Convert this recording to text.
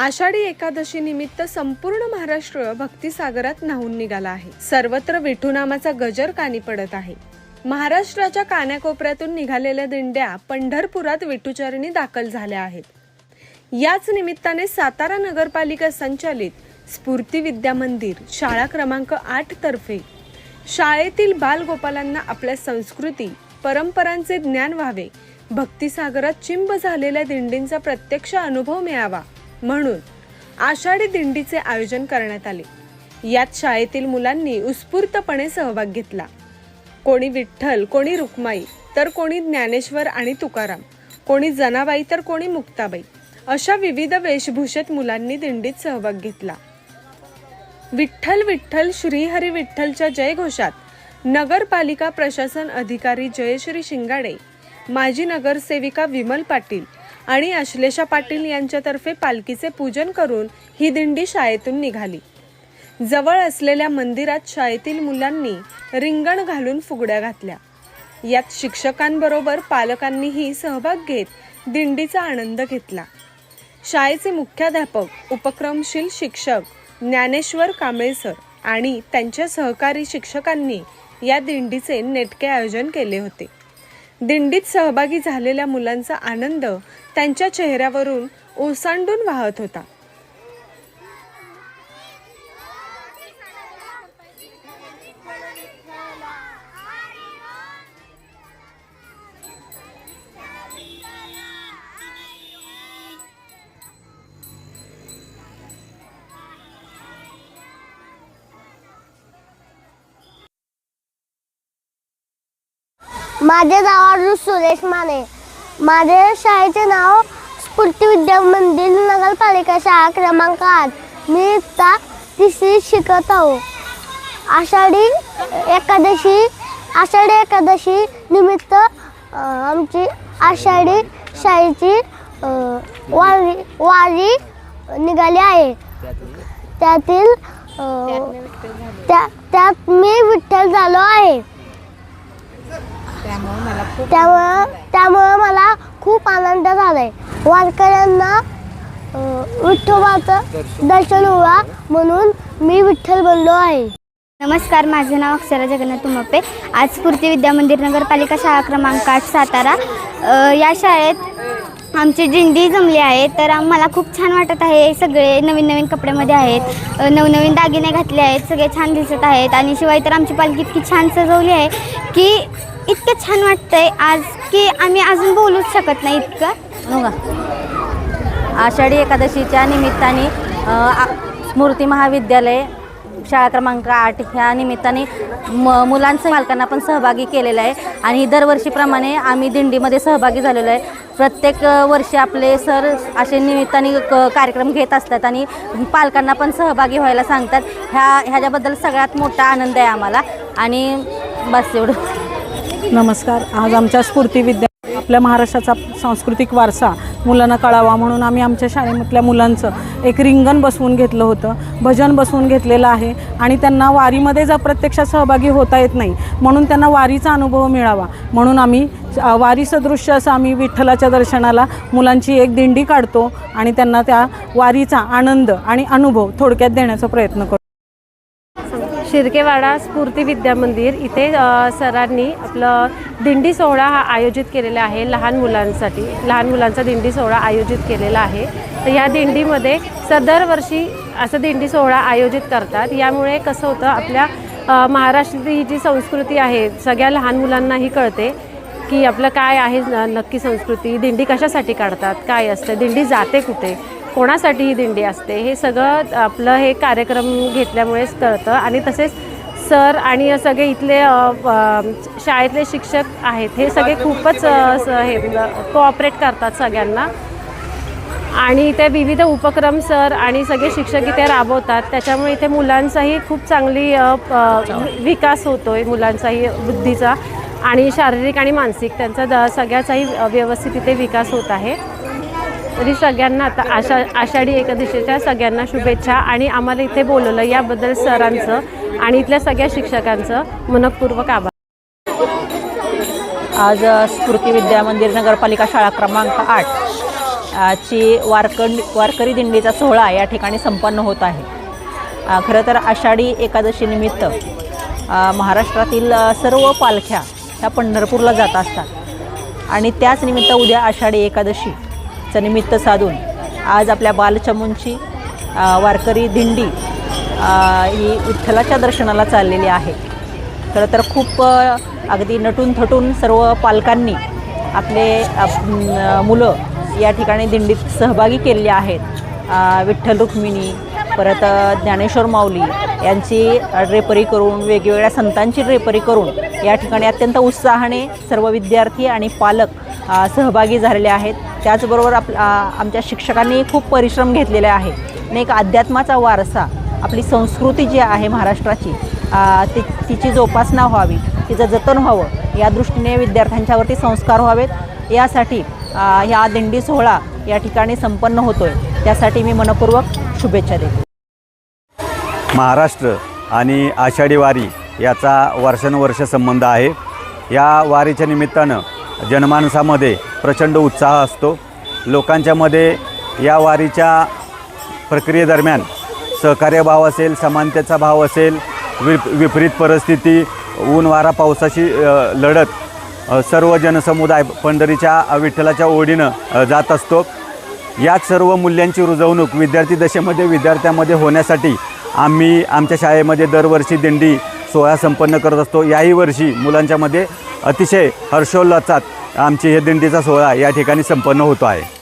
आषाढी एकादशी निमित्त संपूर्ण महाराष्ट्र भक्तिसागरात न्हावून निघाला आहे. सर्वत्र विठू नामाचा गजर कानी पडत आहे. महाराष्ट्राच्या कानाकोपऱ्यातून निघालेल्या दिंड्या पंढरपुरात विठूचरणी दाखल झाल्या आहेत. याच निमित्ताने सातारा नगरपालिका संचालित स्फूर्ती विद्या मंदिर शाळा क्रमांक आठ तर्फे शाळेतील बालगोपालांना आपल्या संस्कृती परंपरांचे ज्ञान व्हावे भक्तिसागरात चिंब झालेल्या दिंडींचा प्रत्यक्ष अनुभव मिळावा म्हणून आषाढी दिंडीचे आयोजन करण्यात आले. यात शाळेतील मुलांनी उत्स्फूर्तपणे सहभाग घेतला. कोणी विठ्ठल कोणी रुक्माई तर कोणी ज्ञानेश्वर आणि तुकाराम कोणी जनाबाई तर कोणी मुक्ताबाई अशा विविध वेशभूषेत मुलांनी दिंडीत सहभाग घेतला. विठ्ठल विठ्ठल श्रीहरी विठ्ठलच्या जयघोषात नगरपालिका प्रशासन अधिकारी जयश्री शिंगाडे माजी नगरसेविका विमल पाटील आणि अश्लेषा पाटील यांच्यातर्फे पालखीचे पूजन करून ही दिंडी शाळेतून निघाली. जवळ असलेल्या मंदिरात शाळेतील मुलांनी रिंगण घालून फुगड्या घातल्या. यात शिक्षकांबरोबर पालकांनीही सहभाग घेत दिंडीचा आनंद घेतला. शाळेचे मुख्याध्यापक उपक्रमशील शिक्षक ज्ञानेश्वर कांबळे सर आणि त्यांच्या सहकारी शिक्षकांनी या दिंडीचे नेटके आयोजन केले होते. दिंडीत सहभागी झालेल्या मुलांचा आनंद त्यांच्या चेहऱ्यावरून ओसांडून वाहत होता. माझे नाव अर्जुन सुरेश माने. माझे शाळेचे नाव स्फूर्ती विद्या मंदिर नगरपालिका शाळा क्रमांक आठ. मी इयत्ता तिसरी शिकत आहो. आषाढी एकादशी आषाढी एकादशी निमित्त आमची आषाढी शाळेची वारी वारी निघाली आहे. त्यातील त्या त्यात मी विठ्ठल झालो आहे. त्यामुळं त्यामुळं मला खूप आनंद झालाय. वारकऱ्यांना अं, विठोबाचं दर्शन व्हावा म्हणून मी विठ्ठल बनलो आहे. नमस्कार माझे नाव अक्षरा जगन्नाथ तुमप्पे आज स्फूर्ती विद्या मंदिर नगरपालिका शाळा क्रमांक आठ सातारा. अ, या शाळेत आमची दिंडी जमली आहे तर आम्हाला खूप छान वाटत आहे. सगळे नवीन नवीन कपड्यामध्ये आहेत अ, नवनवीन दागिने घातले आहेत सगळे छान दिसत आहेत. आणि शिवाय तर आमची पालखी इतकी छान सजवली आहे की इतकं छान वाटतंय. आज की आम्ही अजून बोलूच शकत नाही इतकं. हो का आषाढी एकादशीच्या निमित्ताने स्मृती महाविद्यालय शाळा क्रमांक आठ ह्या निमित्ताने म मुलांचं पालकांना पण सहभागी केलेलं आहे. आणि दरवर्षीप्रमाणे आम्ही दिंडीमध्ये सहभागी झालेलो आहे. प्रत्येक वर्षी आपले सर असे निमित्ताने क कार्यक्रम घेत असतात आणि पालकांना पण सहभागी व्हायला सांगतात. ह्या ह्याच्याबद्दल सगळ्यात मोठा आनंद आहे आम्हाला. आणि बस एवढं. नमस्कार. आज आमच्या स्फूर्ती विद्या आपल्या महाराष्ट्राचा सांस्कृतिक वारसा मुलांना कळावा म्हणून आम्ही आमच्या शाळेमधल्या मुलांचं एक रिंगण बसवून घेतलं होतं. भजन बसवून घेतलेलं आहे आणि त्यांना वारीमध्ये जर प्रत्यक्षात सहभागी होता येत नाही म्हणून त्यांना वारीचा अनुभव मिळावा. म्हणून आम्ही वारीसदृश्य वारी सदृश्य असं आम्ही विठ्ठलाच्या दर्शनाला मुलांची एक दिंडी काढतो आणि त्यांना त्या वारीचा आनंद आणि अनुभव थोडक्यात देण्याचा प्रयत्न करतो. शिर्केवाडा स्फूर्ती विद्या मंदिर इथे सरांनी आपलं दिंडी सोहळा हा आयोजित केलेला आहे लहान मुलांसाठी. लहान मुलांचा दिंडी सोहळा आयोजित केलेला आहे. तर या दिंडीमध्ये सर दरवर्षी असं दिंडी सोहळा आयोजित करतात. यामुळे कसं होतं आपल्या महाराष्ट्रातली महाराष्ट्राची ही जी संस्कृती आहे सगळ्या लहान मुलांनाही कळते की आपलं काय आहे नक्की संस्कृती. दिंडी कशासाठी काढतात काय असतं दिंडी जाते कुठे? कोणासाठी ही दिंडी असते. हे सगळं आपलं हे कार्यक्रम घेतल्यामुळेच कळतं आणि तसेच सर आणि सगळे इथले शाळेतले शिक्षक आहेत. हे सगळे खूपच हे कोऑपरेट करतात सगळ्यांना. आणि इथे विविध उपक्रम सर आणि सगळे शिक्षक इथे राबवतात. त्याच्यामुळे इथे मुलांचाही खूप चांगली विकास होतो आहे मुलांचाही बुद्धीचा आणि शारीरिक आणि मानसिक. त्यांचा द सगळ्याचाही व्यवस्थित इथे विकास होत आहे. तरी सगळ्यांना आता आषा आषाढी एकादशीच्या सगळ्यांना शुभेच्छा आणि आम्हाला इथे बोलवलं याबद्दल सरांचं आणि इथल्या सगळ्या शिक्षकांचं मनपूर्वक आभार. आज स्फूर्ती विद्या मंदिर नगरपालिका शाळा क्रमांक आठ ची वारकड वारकरी दिंडीचा सोहळा या ठिकाणी संपन्न होत आहे. खरं तर आषाढी एकादशीनिमित्त महाराष्ट्रातील सर्व पालख्या ह्या पंढरपूरला जात असतात. आणि त्याच निमित्त उद्या आषाढी एकादशी. एकादशीचं निमित्त साधून आज आपल्या बालचमूंची वारकरी दिंडी ही विठ्ठलाच्या दर्शनाला चाललेली आहे. खरं तर खूप अगदी नटून थटून सर्व पालकांनी आपले मुलं या ठिकाणी दिंडीत सहभागी केलेली आहेत. विठ्ठल रुक्मिणी परत ज्ञानेश्वर माऊली यांची ड्रेपरी करून वेगवेगळ्या संतांची ड्रेपरी करून या ठिकाणी अत्यंत उत्साहाने सर्व विद्यार्थी आणि पालक सहभागी झालेले आहेत. त्याचबरोबर आप आमच्या शिक्षकांनी खूप परिश्रम घेतलेले आहे. आणि एक अध्यात्माचा वारसा आपली संस्कृती जी आहे महाराष्ट्राची ती तिची जोपासना व्हावी तिचं जतन व्हावं या दृष्टीने विद्यार्थ्यांच्यावरती संस्कार व्हावेत. यासाठी ह्या दिंडी सोहळा या ठिकाणी संपन्न होतो आहे त्यासाठी मी मनपूर्वक शुभेच्छा देते. महाराष्ट्र आणि आषाढी वारी याचा वर्षानुवर्ष संबंध आहे. या वारीच्या निमित्तानं जनमानसामध्ये प्रचंड उत्साह असतो. लोकांच्यामध्ये या वारीच्या प्रक्रियेदरम्यान सहकार्यभाव असेल समानतेचा भाव असेल वि विपरीत परिस्थिती ऊन वारा पावसाशी लढत सर्व जनसमुदाय पंढरीच्या विठ्ठलाच्या ओढीनं जात असतो. याच सर्व मूल्यांची रुजवणूक विद्यार्थी दशेमध्ये विद्यार्थ्यामध्ये होण्यासाठी आम्ही आमच्या शाळेमध्ये दरवर्षी दिंडी सोहळा संपन्न करत असतो. याही वर्षी मुलांच्यामध्ये अतिशय हर्षोल्लासात आमची हे दिंडीचा सोहळा या ठिकाणी संपन्न होतो आहे.